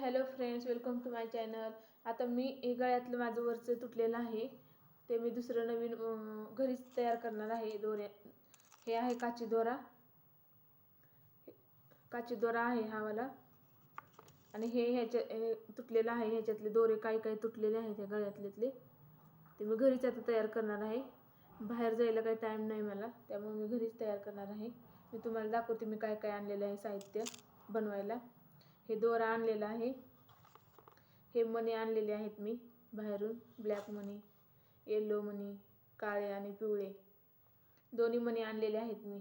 Hello friends welcome to my channel. आता मी हे गळ्यातलं माझं वरचं तुटलेलं आहे. ते मी दुसरं नवीन घरीच तयार करणार आहे. दोऱ्या हे आहे काची दोरा. काची दोरा आहे हा वाला. आणि हे ह्याच्या हे तुटलेलं आहे. ह्याच्यातले दोरे काही काही तुटलेले आहेत ह्या गळ्यातल्यातले. ते मी घरीच आता तयार करणार आहे. बाहेर जायला काही टाईम नाही मला. त्यामुळे मी घरीच तयार करणार आहे. मी तुम्हाला दाखवते मी काय काय आणलेलं आहे साहित्य बनवायला. हे दोरा आणलेला आहे. हे मणी आणलेले आहेत मी बाहेरून. ब्लॅक मनी येलो मनी काळे आणि पिवळे. दोन्ही मणी आणलेले आहेत मी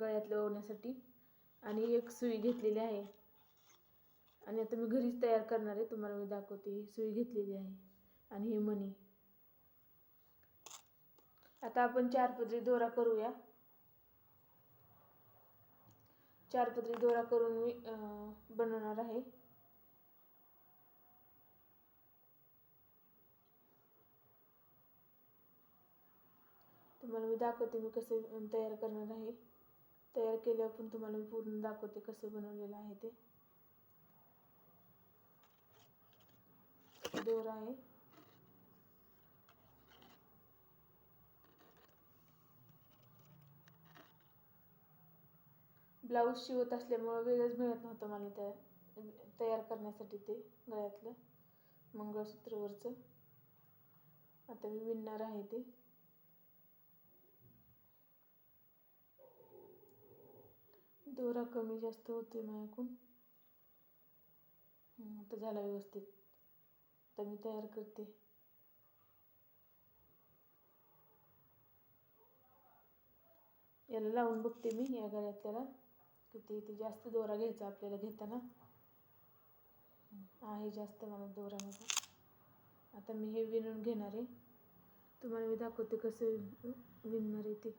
गळ्यातले ओढण्यासाठी. आणि एक सुई घेतलेली आहे. आणि आता मी घरीच तयार करणार आहे. तुम्हाला मी दाखवते. ही सुई घेतलेली आहे. आणि हे मणी. आता आपण चार पदरी दोरा करूया. चार पदरी दोरा करून मी बनवणार आहे. तुम्हाला मी दाखवते मी कसे तयार करणार आहे. तयार केल्यावर पण तुम्हाला मी पूर्ण दाखवते कसं बनवलेलं आहे ते. दोरा आहे. ब्लाऊज शिवत असल्यामुळं वेळच मिळत नव्हतं मला त्या तयार करण्यासाठी ते गळ्यातलं मंगळसूत्रवरचं. आता मी विणणार आहे ते. दोरा कमी जास्त होतोय माझ्याकून आता झाला व्यवस्थित. आता मी तयार करते. याला लावून बघते मी या गळ्यातल्याला किती ते जास्त दोरा घ्यायचा आपल्याला घेताना. आहे जास्त मला दोरा माझा. आता मी हे विणून घेणार आहे. तुम्हाला मी दाखवते कसं विणणार आहे ते.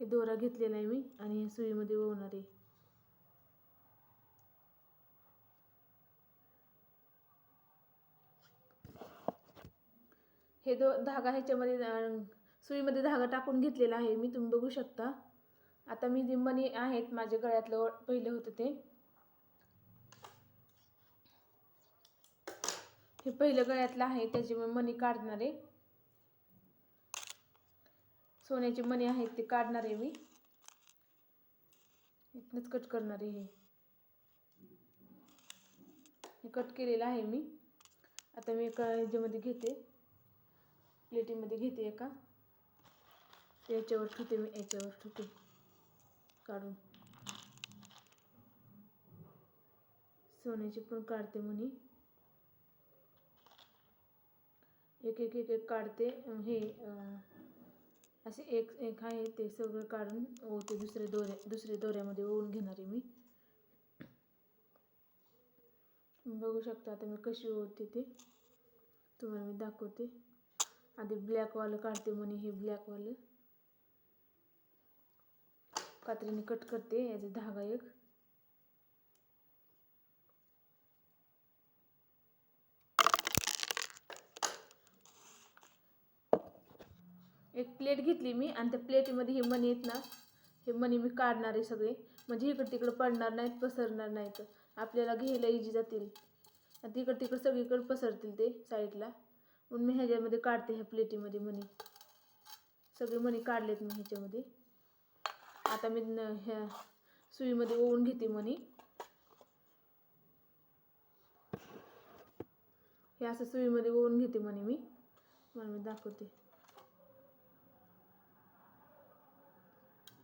हे दोरा घेतलेला आहे मी आणि हे सुईमध्ये ओवणार आहे. हे दो धागा ह्याच्यामध्ये सुईमध्ये धागा टाकून घेतलेला आहे मी. तुम्ही बघू शकता. आता मी जे मणी आहेत माझ्या गळ्यातलं व- पहिलं होतं ते. हे पहिलं गळ्यातलं आहे त्याचे मी मणी काढणार आहे. सोन्याचे मणी आहेत ते काढणार आहे मी. इथनंच कट करणार आहे हे. हे कट केलेलं आहे मी. आता मी एका ह्याच्यामध्ये घेते. प्लेटीमध्ये घेते एका. याच्यावर ठेवते मी याच्यावर ठेवते. काढून. सोन्याची पण काढते म्हणी. एक एक एक एक काढते. हे असे एक एक आहे ते सगळं काढून ओवते दुसऱ्या दोऱ्या दुसऱ्या दोऱ्यामध्ये ओवून घेणार आहे मी. बघू शकता आता मी कशी ओवते ते. तुम्हाला मी दाखवते. आधी ब्लॅकवालं काढते म्हणे हे ब्लॅकवालं कात्रीने कट करते याचा धागा एक. एक प्लेट घेतली मी आणि त्या प्लेटीमध्ये हे मणी आहेत ना हे मणी मी काढणार आहे सगळे. म्हणजे इकडं तिकडं पडणार नाहीत पसरणार नाहीत. आपल्याला घ्यायला इजी जातील. आणि तिकडं तिकडं सगळीकडे पसरतील ते साईडला म्हणून मी ह्याच्यामध्ये काढते ह्या प्लेटीमध्ये मणी सगळे मणी काढलेत मी ह्याच्यामध्ये. आता मी ह्या सुईमध्ये ओवून घेते मणी हे असं सुईमध्ये ओवून घेते म्हणे मी. मला मी दाखवते.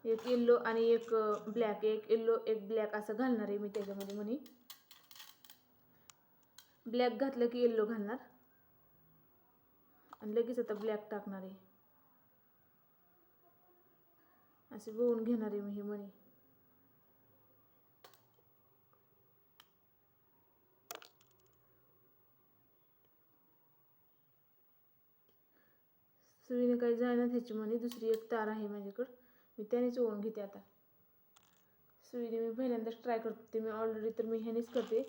एक येल्लो आणि एक ब्लॅक एक येल्लो एक ब्लॅक असं घालणार आहे मी त्याच्यामध्ये म्हणे. ब्लॅक घातलं की येल्लो घालणार. आणि लगेच आता ब्लॅक टाकणार आहे. असे गोवून घेणार आहे मी हे मणी सुईने काही जायना त्याची म्हणे दुसरी एक तार आहे माझ्याकडं मी त्यानेच ओळून घेते आता. सुईने मी पहिल्यांदाच ट्राय करते मी ऑलरेडी तर मी ह्यानेच करते.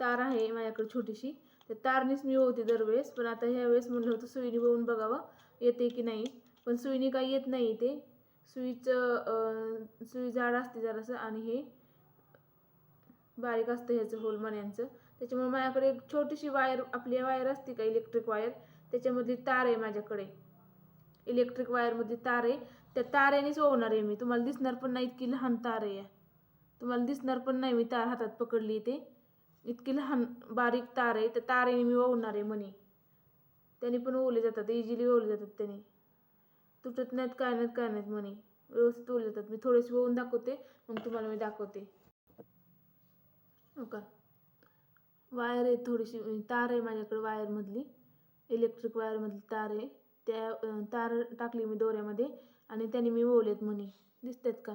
तार आहे माझ्याकडे छोटीशी तर तारनेच मी ओवते दरवेळेस पण आता ह्यावेळेस म्हणलं होतं सुईने बघून बघावं येते की नाही. पण सुईने काही येत नाही ते. सुईचं सुई जाड असते जरासं आणि हे बारीक असतं ह्याचं होल मण्यांचं त्याच्यामुळे माझ्याकडे एक छोटीशी वायर आपली वायर असते का इलेक्ट्रिक वायर त्याच्यामध्ये तार आहे माझ्याकडे. इलेक्ट्रिक वायरमध्ये तार आहे. त्या तारेनेच ओवणार आहे मी. तुम्हाला दिसणार पण नाही इतकी लहान तार आहे. तुम्हाला दिसणार पण नाही मी तार हातात पकडली ते इतकी लहान बारीक तार आहे. त्या तारेने मी ओवणार आहे म्हणे. त्याने पण ओवले जातात इझिली ओवले जातात त्याने. तुटत नाहीत काय नाहीत काय नाहीत म्हणे. व्यवस्थित ओवले जातात. मी थोडेसे होऊन दाखवते मग तुम्हाला मी दाखवते. हो का? वायर आहे थोडीशी तार आहे माझ्याकडे वायरमधली. इलेक्ट्रिक वायरमधली तार आहे. त्या तार टाकली मी दोऱ्यामध्ये आणि त्याने मी ओवलेत म्हणे. दिसतात का?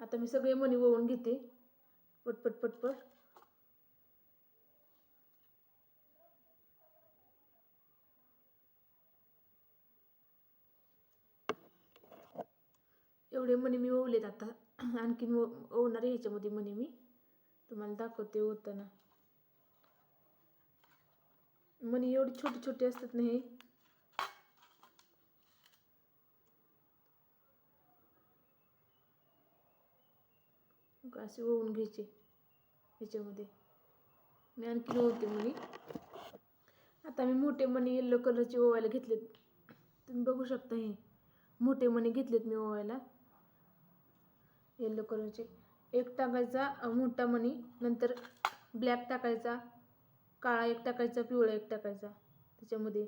आता मी सगळे मणी ओवून घेते. पटपट पटपट. एवढे मणी मी ओवलेत आता. आणखीन ओ ओवणार आहे ह्याच्यामध्ये मणी मी. तुम्हाला दाखवते ओवताना मणी एवढे छोटे छोटे असतात ना हे. असे ओवून घ्यायचे ह्याच्यामध्ये. मी आणखीन ओवते मणी आता मी मोठे मणी येल्लो कलरचे ओवायला घेतलेत. तुम्ही बघू शकता हे. मोठे मणी घेतलेत मी ओवायला. येल्लो कलरचे. एक टाकायचा मोठा मणी नंतर ब्लॅक टाकायचा काळा एक टाकायचा पिवळा एक टाकायचा त्याच्यामध्ये.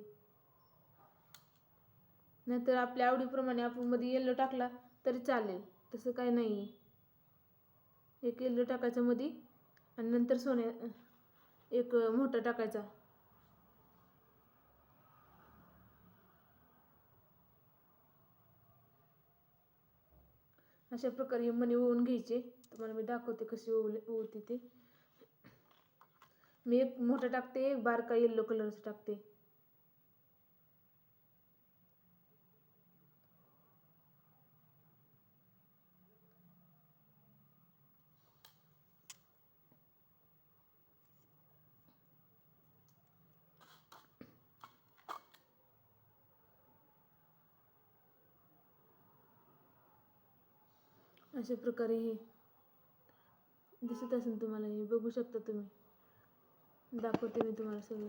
नंतर आपल्या आवडीप्रमाणे आपण मध्ये येल्लो टाकला तरी चालेल तसं काय नाही आहे एक येल्लो टाकायचा मध्ये आणि नंतर सोन्या एक मोठा टाकायचा. अशा प्रकारे हे मणी ओवून घ्यायचे. तुम्हाला मी दाखवते कसे ओवले ओवते ते. मी एक मोठा टाकते एक बारका येल्लो कलरचा टाकते. अशा प्रकारे हे दिसत असेल तुम्हाला. हे बघू शकता तुम्ही. दाखवते मी तुम्हाला सगळं.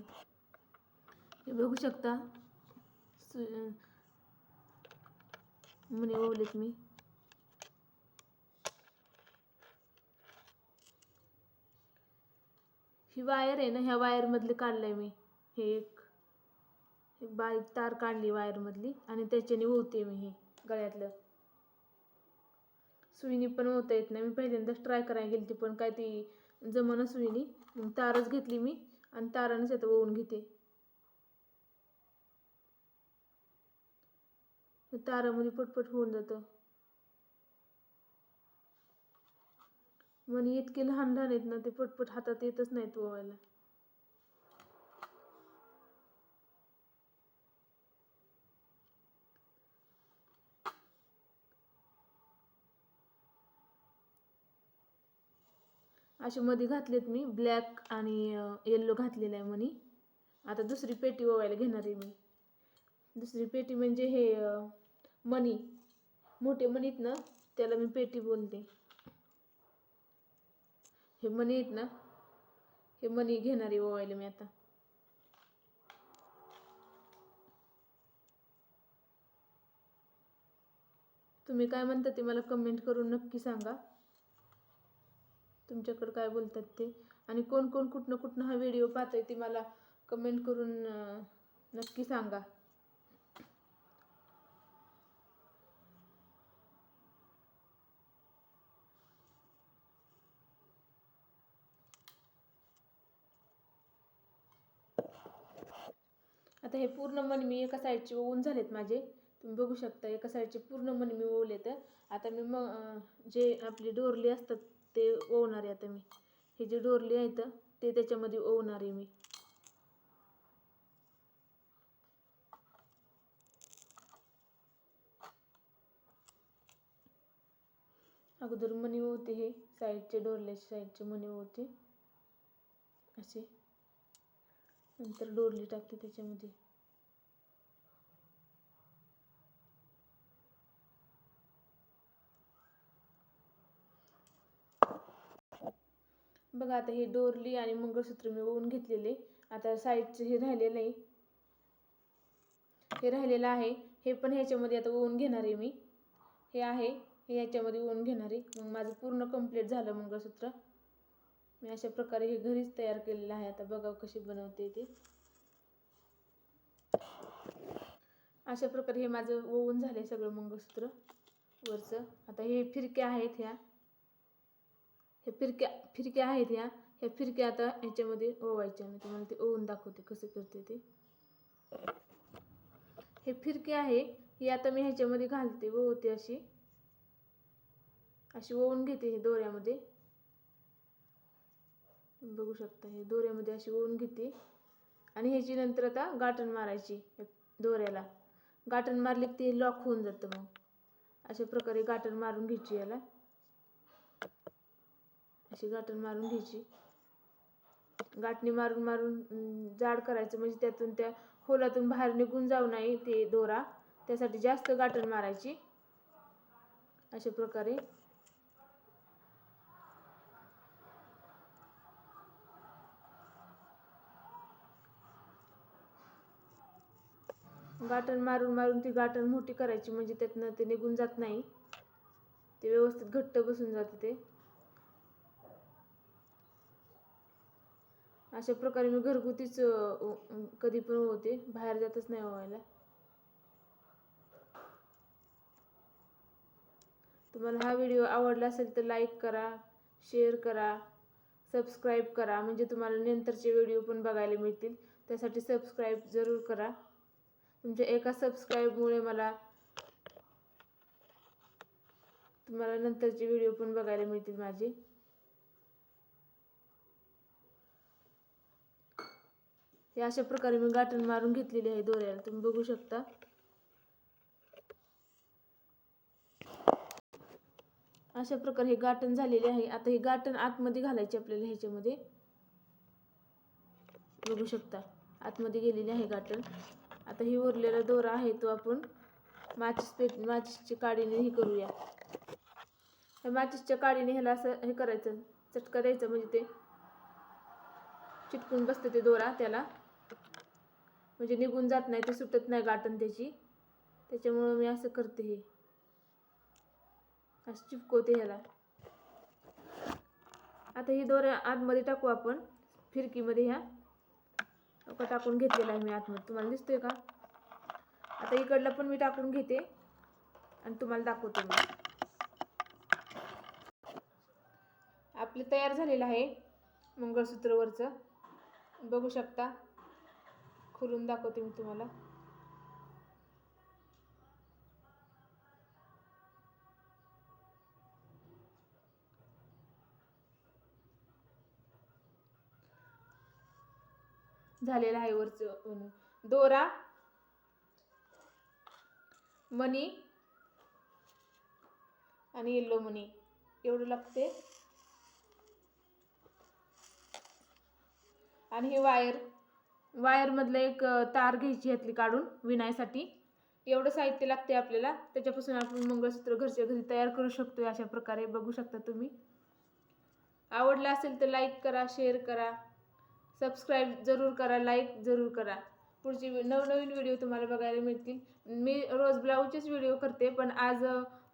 हे बघू शकता. म्हणे ओवलेत मी. ही वायर आहे ना ह्या वायरमधली काढलंय मी. हे एक एक बारीक तार काढली वायरमधली आणि त्याच्याने ओवते मी हे गळ्यातलं. सुईनी पण होता येत नाही. मी पहिल्यांदाच ट्राय करायला गेली ती पण काय ती जमाना सुईनी. मग तारच घेतली मी आणि तारानंच आता ओवून घेते. तारामध्ये पटपट होऊन जातं. म्हणे इतके लहान लहान आहेत ना ते पटपट हातात येतच नाहीत ओवायला असे मध्ये घातलेत मी. ब्लॅक आणि येल्लो घातलेला आहे मनी आता दुसरी पेटी ओवायला घेणार आहे मी. दुसरी पेटी म्हणजे हे मनी. मोठे मनीत ना त्याला मी पेटी बोलते. हे मनी आहेत ना हे मनी घेणार आहे ओवायला मी आता. तुम्ही काय म्हणता ते मला कमेंट करून नक्की सांगा. तुमच्याकडं काय बोलतात ते? आणि कोण कोण कुठनं कुठनं हा व्हिडिओ पाहतोय ते मला कमेंट करून नक्की सांगा. आता हे पूर्ण मनी मी एका साईडचे ओवून झालेत माझे. तुम्ही बघू शकता एका साईडचे पूर्ण मनी मी ओवले तर आता मी मग जे आपली डोरली असतात ते ओवणार आहे आता मी. हे जे डोरली आहेत ते त्याच्यामध्ये ओवणार आहे मी. अगोदर मनी होते हे साईडचे डोरल्याचे साईडचे मनी होते. असे. नंतर डोरली टाकते त्याच्यामध्ये. बघा आता हे डोरली आणि मंगळसूत्र मी ओवून घेतलेले. आता साईडचं हे राहिलेलं आहे. हे राहिलेलं आहे. हे पण ह्याच्यामध्ये आता ओवून घेणार आहे मी. हे आहे. हे ह्याच्यामध्ये ओवून घेणार आहे. मग माझं पूर्ण कंप्लीट झालं मंगळसूत्र. मी अशा प्रकारे हे घरीच तयार केलेलं आहे. आता बघा कशी बनवते ते. अशा प्रकारे हे माझं ओवून आहे सगळं मंगळसूत्र. वरचं. आता हे फिरक्या आहेत ह्या. हे फिरक्या फिरक्या आहेत या. ह्या फिरक्या आता ह्याच्यामध्ये ओवायच्या. मी तुम्हाला ते ओवून दाखवते कसं करते ते. हे फिरके आहे. ही आता मी ह्याच्यामध्ये घालते ओवते अशी. अशी ओवून घेते हे दोऱ्यामध्ये. बघू शकता हे दोऱ्यामध्ये अशी ओवून घेते. आणि ह्याची नंतर आता गाठण मारायची दोऱ्याला. गाठण मारली की ते लॉक होऊन जातं मग. अशा प्रकारे गाठण मारून घ्यायची याला. अशी गाठण मारून घ्यायची. गाठणी मारून मारून जाड करायचं. म्हणजे त्यातून त्या खोलातून बाहेर निघून जाऊ नये ते दोरा. त्यासाठी जास्त गाठण मारायची. अशा प्रकारे. गाठण मारून मारून ती गाठण मोठी करायची. म्हणजे त्यातनं ते निघून जात नाही. ते व्यवस्थित घट्ट बसून जाते ते. अशा प्रकारे मी घरगुतीच कधी पण होते. बाहेर जातच नाही व्हायला. तुम्हाला हा व्हिडिओ आवडला असेल तर लाईक करा शेअर करा सबस्क्राईब करा. म्हणजे तुम्हाला नंतरचे व्हिडिओ पण बघायला मिळतील. त्यासाठी सबस्क्राईब जरूर करा. तुमच्या एका सबस्क्राईबमुळे मला तुम्हाला नंतरचे व्हिडिओ पण बघायला मिळतील माझे. हे अशा प्रकारे मी गाठण मारून घेतलेली आहे दोऱ्याला. तुम्ही बघू शकता. अशा प्रकारे हे गाठण झालेले आहे. आता हे गाठण आतमध्ये घालायचे आपल्याला ह्याच्यामध्ये. बघू शकता. आतमध्ये गेलेले आहे गाठण. आता ही उरलेला दोरा आहे तो आपण माचीस पेट माचीसच्या काडीने हे करूया. ह्या माचीसच्या काडीने ह्याला असं हे करायचं. चटका द्यायचं म्हणजे ते चिटकून बसतं ते दोरा त्याला. म्हणजे निघून जात नाही ते सुटत नाही गाठण त्याची. त्याच्यामुळं मी असं करते हे. असं चिपकवते ह्याला. आता ही दोऱ्या आतमध्ये टाकू आपण फिरकीमध्ये ह्या. का टाकून घेतलेला आहे मी आतमध्ये. तुम्हाला दिसतोय का? आता इकडला पण मी टाकून घेते आणि तुम्हाला दाखवते मी. आपलं तयार झालेलं आहे मंगळसूत्रवरचं. बघू शकता. खोलून दाखवते मी तुम्हाला. झालेला आहे वरचं दोरा मनी आणि येल्लो मनी. एवढं लागते आणि हे वायर वायरमधलं एक तार घ्यायची ह्यातली काढून विणायसाठी एवढं साहित्य लागते आपल्याला. त्याच्यापासून आपण मंगळसूत्र घरच्या घरी तयार करू शकतो अशा प्रकारे. बघू शकता तुम्ही. आवडलं असेल तर लाईक करा शेअर करा. सबस्क्राईब जरूर करा लाईक जरूर करा. पुढचे नवनवीन व्हिडिओ तुम्हाला बघायला मिळतील. मी रोज ब्लाऊजचेच व्हिडिओ करते पण आज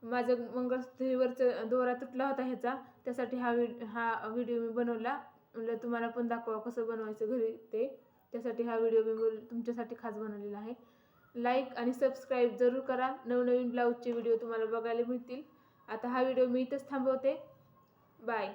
माझं मंगळसूत्रवरचं दोरा तुटला होता ह्याचा. त्यासाठी हा व्हिडिओ हा व्हिडिओ मी बनवला. म्हणलं तुम्हाला पण दाखवा कसं बनवायचं घरी ते. त्यासाठी हा व्हिडिओ मी बोल तुमच्यासाठी खास बनवलेला आहे. लाईक आणि सबस्क्राईब जरूर करा. नवनवीन ब्लाऊजचे व्हिडिओ तुम्हाला बघायला मिळतील. आता हा व्हिडिओ मी इथंच थांबवते. बाय